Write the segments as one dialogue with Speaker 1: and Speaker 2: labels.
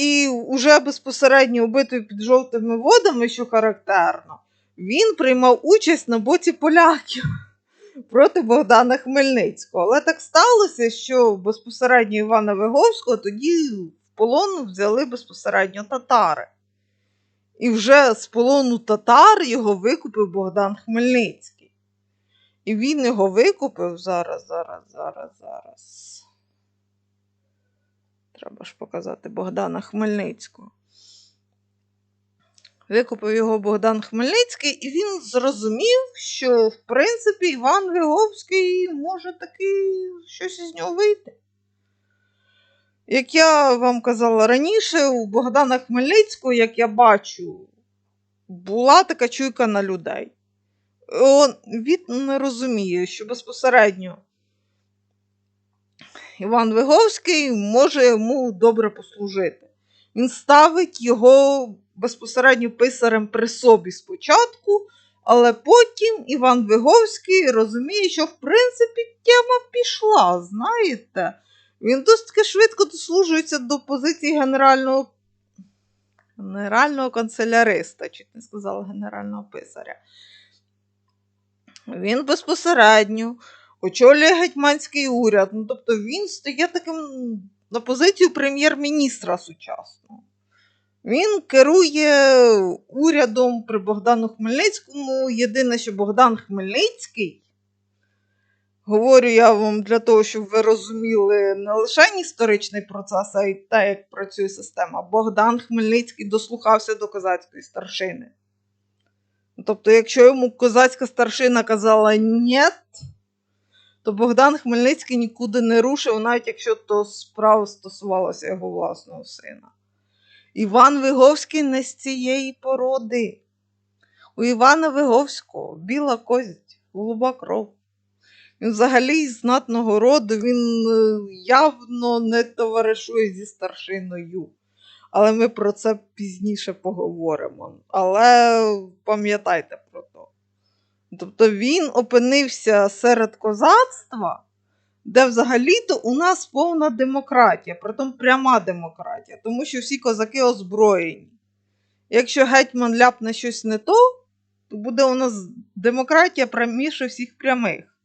Speaker 1: І уже безпосередньо убитий під жовтими водами, що характерно, він приймав участь на боці поляків проти Богдана Хмельницького. Але так сталося, що безпосередньо Івана Виговського тоді в полон взяли безпосередньо татари. І вже з полону татар його викупив Богдан Хмельницький. І він його викупив зараз, зараз, зараз, зараз. Треба ж показати Богдана Хмельницького. Викупив його Богдан Хмельницький, і він зрозумів, що, в принципі, Іван Виговський може таки щось із нього вийти. Як я вам казала раніше, у Богдана Хмельницького, як я бачу, була така чуйка на людей. Він не розуміє, що безпосередньо Іван Виговський може йому добре послужити. Він ставить його безпосередньо писарем при собі спочатку, але потім Іван Виговський розуміє, що в принципі тема пішла, знаєте. Він досить швидко дослужується до позиції генерального генерального канцеляриста, чуть не сказала генерального писаря. Він безпосередньо очолює гетьманський уряд. Ну, тобто він стає таким на позицію прем'єр-міністра сучасного. Він керує урядом при Богдану Хмельницькому. Єдине, що Богдан Хмельницький, говорю я вам для того, щоб ви розуміли не лише історичний процес, а й те, як працює система. Богдан Хмельницький дослухався до козацької старшини. Тобто, якщо йому козацька старшина казала «нєт», то Богдан Хмельницький нікуди не рушив, навіть якщо то справа стосувалося його власного сина. Іван Виговський не з цієї породи. У Івана Виговського біла кость, голуба кров. Він взагалі із знатного роду, він е, явно не товаришує зі старшиною. Але ми про це пізніше поговоримо. Але пам'ятайте. Тобто він опинився серед козацтва, де взагалі-то у нас повна демократія, притом пряма демократія, тому що всі козаки озброєні. Якщо гетьман ляпне щось не то, то буде у нас демократія пряміше всіх прямих.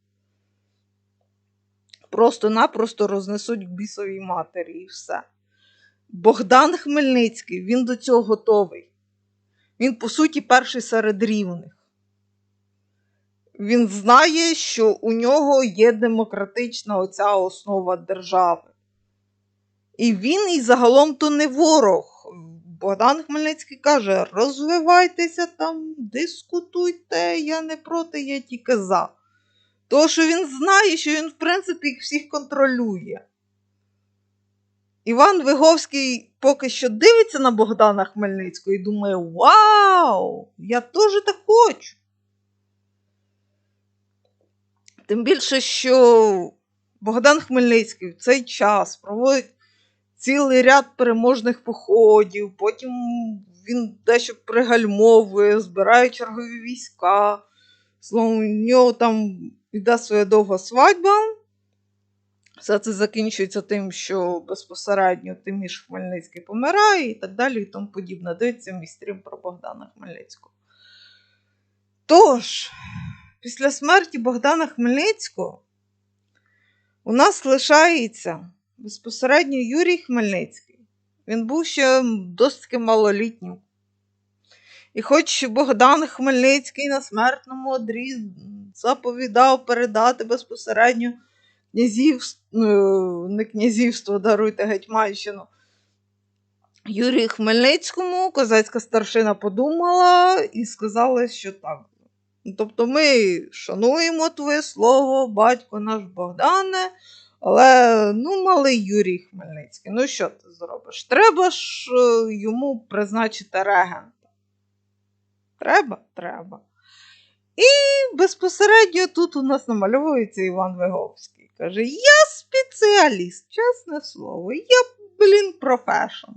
Speaker 1: Просто-напросто рознесуть бісовій матері і все. Богдан Хмельницький, він до цього готовий. Він, по суті, перший серед рівних. Він знає, що у нього є демократична оця основа держави. І він і загалом то не ворог. Богдан Хмельницький каже: розвивайтеся там, дискутуйте, я не проти, я тільки за. Тому що він знає, що він, в принципі, їх всіх контролює. Іван Виговський поки що дивиться на Богдана Хмельницького і думає: Вау! Я теж так хочу. Тим більше, що Богдан Хмельницький в цей час проводить цілий ряд переможних походів, потім він дещо пригальмовує, збирає чергові війська. Словом, у нього там йде своя довга свадьба. Все це закінчується тим, що безпосередньо Тиміш Хмельницький помирає і так далі, і тому подібне. Дивиться мій стрім про Богдана Хмельницького. Тож, після смерті Богдана Хмельницького у нас лишається безпосередньо Юрій Хмельницький. Він був ще досить малолітнім. І хоч Богдан Хмельницький на смертному одрі заповідав передати безпосередньо князівство, не князівство, даруйте Гетьманщину, Юрію Хмельницькому козацька старшина подумала і сказала, що так. Тобто ми шануємо твоє слово, батько наш Богдане, але ну, малий Юрій Хмельницький. Ну, що ти зробиш? Треба ж е, йому призначити регента. Треба? Треба. І безпосередньо тут у нас намальовується Іван Виговський. Каже: Я спеціаліст, чесне слово, я, блін, профешн.